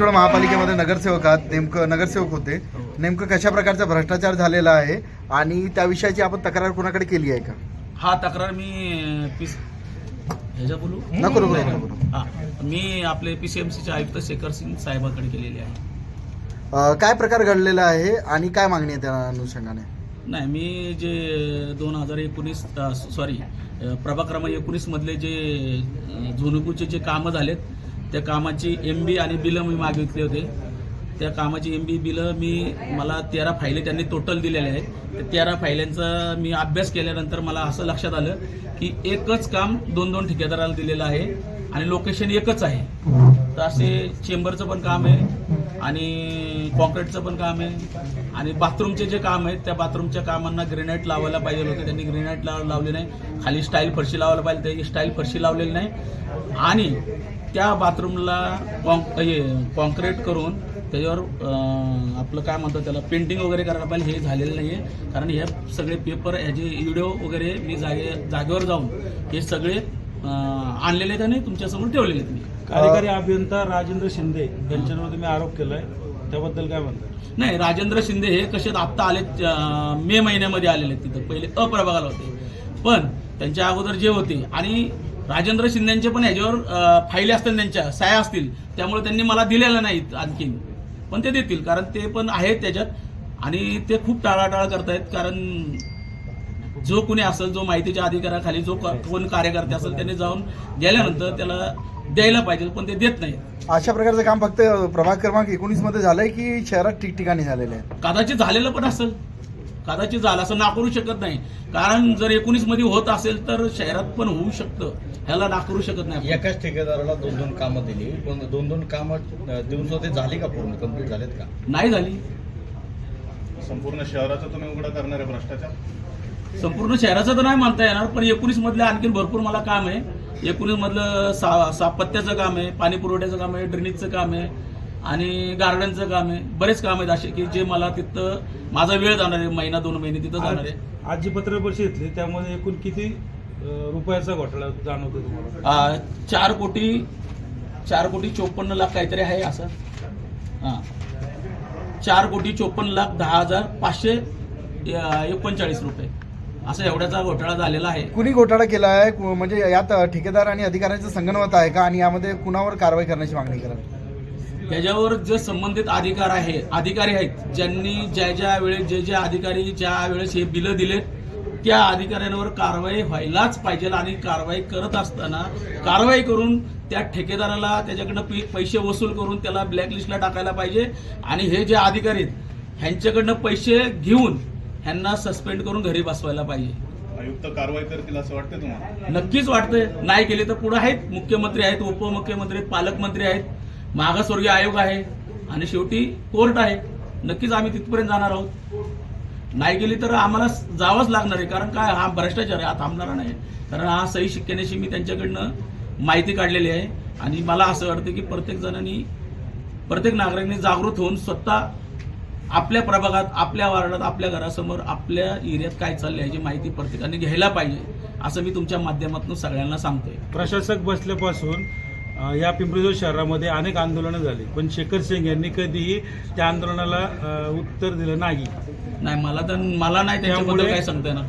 महापालिकेमध्ये नगरसेवक आहात. नेमकं नगरसेवक होते. नेमकं कशा प्रकारचा भ्रष्टाचार झालेला आहे आणि त्या विषयाची आपण तक्रार कोणाकडे केली आहे का? हा तक्रार मी पीस ह्याच्या बोलू? नको नको नको नको. हा. मी आपले पी सी एम सीचे आयुक्त शेखर सिंग साहेबांकडे केलेले आहे. अं, काय प्रकार घडलेला आहे आणि काय मागणी आहे त्या अनुषंगाने? नाही मी जे दोन हजार एकोणीस सॉरी प्रभाग क्रमांक एकोणीसमधले जे अ, झोनुपूरचे जे कामं झालेत त्या कामाची एम बी आणि बिलं मी मागितले होते. त्या कामाची एम बी बिलं मी मला तेरा फायले त्यांनी टोटल दिलेले आहेत. त्या तेरा फायल्यांचा मी अभ्यास केल्यानंतर मला असं लक्षात आलं की एकच काम दोन दोन ठेकेदाराला दिलेलं आहे आणि लोकेशन एकच आहे. तर असे चेंबरचं पण काम आहे आणि कॉन्क्रीटचं पण काम आहे आणि बाथरूमचे जे काम आहेत त्या बाथरूमच्या कामांना ग्रेनाईट लावायला पाहिजे होते. त्यांनी ग्रेनाईट लावले नाही. खाली स्टाईल फरशी लावायला पाहिजे त्याची स्टाईल फरशी लावलेली नाही. आणि त्या बाथरूमला कॉन्क हे कॉन्क्रीट करून त्याच्यावर आपलं काय म्हणतो त्याला पेंटिंग वगैरे करायला पाहिजे हे झालेलं नाही आहे कारण हे सगळे पेपर ह्याचे व्हिडिओ वगैरे मी जागे जागेवर जाऊन हे सगळे आणलेले आहेत आणि तुमच्यासमोर ठेवलेले आहेत मी. कार्यकारी अभियंता राजेंद्र शिंदे यांच्यावर तुम्ही आरोप केलाय. त्याबद्दल काय म्हणता नाही राजेंद्र शिंदे हे कसे आत्ता आले मे महिन्यामध्ये आलेले आहेत तिथं. पहिले अप्रभागाला होते. पण त्यांच्या अगोदर जे होते आणि राजेंद्र शिंदेचे पण ह्याच्यावर अं, फाईली असतील त्यांच्या साया असतील. त्यामुळे त्यांनी मला दिलेल्या नाहीत आणखीन. पण ते देतील कारण ते पण आहेत त्याच्यात. आणि ते खूप टाळाटाळ करतायत कारण जो कोणी असेल जो माहितीच्या अधिकाराखाली जो कोण कार्यकर्ते असेल त्यांनी जाऊन गेल्यानंतर त्याला द्यायला पाहिजे पण ते देत नाहीत. अशा प्रकारचं काम फक्त प्रभाग क्रमांक एकोणीसमध्ये झालंय की शहरात ठिकठिकाणी झालेलं आहे? कदाचित झालेलं पण असेल. कदाचित झालं असं नाकारू शकत नाही. कारण जर एकोणीसमध्ये होत असेल तर शहरात पण होऊ शकतं. ह्याला नाकारू शकत नाही. एकाच ठेकेदाराला दोन दोन कामं दिली. पण दोन दोन कामं दिवस ते झाली का पूर्ण? कंप्लीट झालेत का? नाही झाली. संपूर्ण शहराचा तुम्ही उघडा करणार आहे भ्रष्टाचार? संपूर्ण शहराचं तर नाही म्हणता येणार पण एकोणीस मधलं आणखीन भरपूर मला काम आहे. एकोणीस मधलं सा सापत्याचं काम आहे पाणी पुरवठ्याचं काम आहे ड्रेनेजचं काम आहे. आणि गार्डनचं काम आहे. बरेच काम आहेत असे की जे मला तिथं माझा वेळ जाणार आहे. महिना दोन महिने तिथं जाणार आज आहे. आज जी पत्र परिषद घेतली त्यामध्ये एकूण किती अं, रुपयाचा घोटाळा जाणवतो तुम्हाला? आ, चार कोटी चार कोटी चोपन्न लाख काहीतरी आहे असं. हां. चार कोटी चोपन्न लाख दहा हजार पाचशे अ, एकोणचाळीस रुपये. असं एवढ्याचा घोटाळा झालेला आहे. कुणी घोटाळा केला आहे? कु- म्हणजे यात ठेकेदार आणि अधिकाऱ्यांचं संगनमत आहे का? आणि यामध्ये कुणावर कारवाई करण्याची मागणी करा याच्यावर जे संबंधित अधिकार आहे अधिकारी आहेत ज्यांनी ज्या ज्या वेळेस जे जे अधिकारी ज्या वेळेस हे बिलं दिलेत त्या अधिकाऱ्यांवर कारवाई व्हायलाच पाहिजे आणि कारवाई करत असताना कारवाई करून त्या ठेकेदाराला त्याच्याकडनं पै- पैसे वसूल करून त्याला ब्लॅकलिस्टला टाकायला पाहिजे. आणि हे जे अधिकारी आहेत ह्यांच्याकडनं पैसे घेऊन ह्यांना सस्पेंड करून घरी बसवायला पाहिजे. आयुक्त कारवाई करतील असं वाटतं तुम्हाला? नक्कीच वाटतंय. नाही केले तर पुढे आहेत. मुख्यमंत्री आहेत उपमुख्यमंत्री आहेत पालकमंत्री आहेत. मागासवर्गीय आयोग आहे आणि शेवटी कोर्ट आहे. नक्कीच आम्ही तिथपर्यंत जाणार आहोत. नाही गेली तर आम्हाला जावंच लागणार आहे. कारण काय? हा भ्रष्टाचार आहे. हा थांबणारा नाही. कारण हा सही शिक्क्यानेशी मी त्यांच्याकडनं माहिती काढलेली आहे. आणि मला असं वाटतं की प्रत्येक जणांनी प्रत्येक नागरिकांनी जागृत होऊन स्वतः आपल्या प्रभागात आपल्या वार्डात आपल्या घरासमोर आपल्या एरियात काय चाललंय याची माहिती प्रत्येकाने घ्यायला पाहिजे. असं मी तुमच्या माध्यमातून सगळ्यांना सांगतोय. प्रशासक बसल्यापासून या पिंपरी शहरामध्ये अनेक आंदोलनं झाली. पण शेखर सिंग यांनी कधीही त्या आंदोलनाला उत्तर दिलं नाही. नाही मला तर मला नाही त्याच्याबद्दल त्यामुळे- काय सांगता येणार.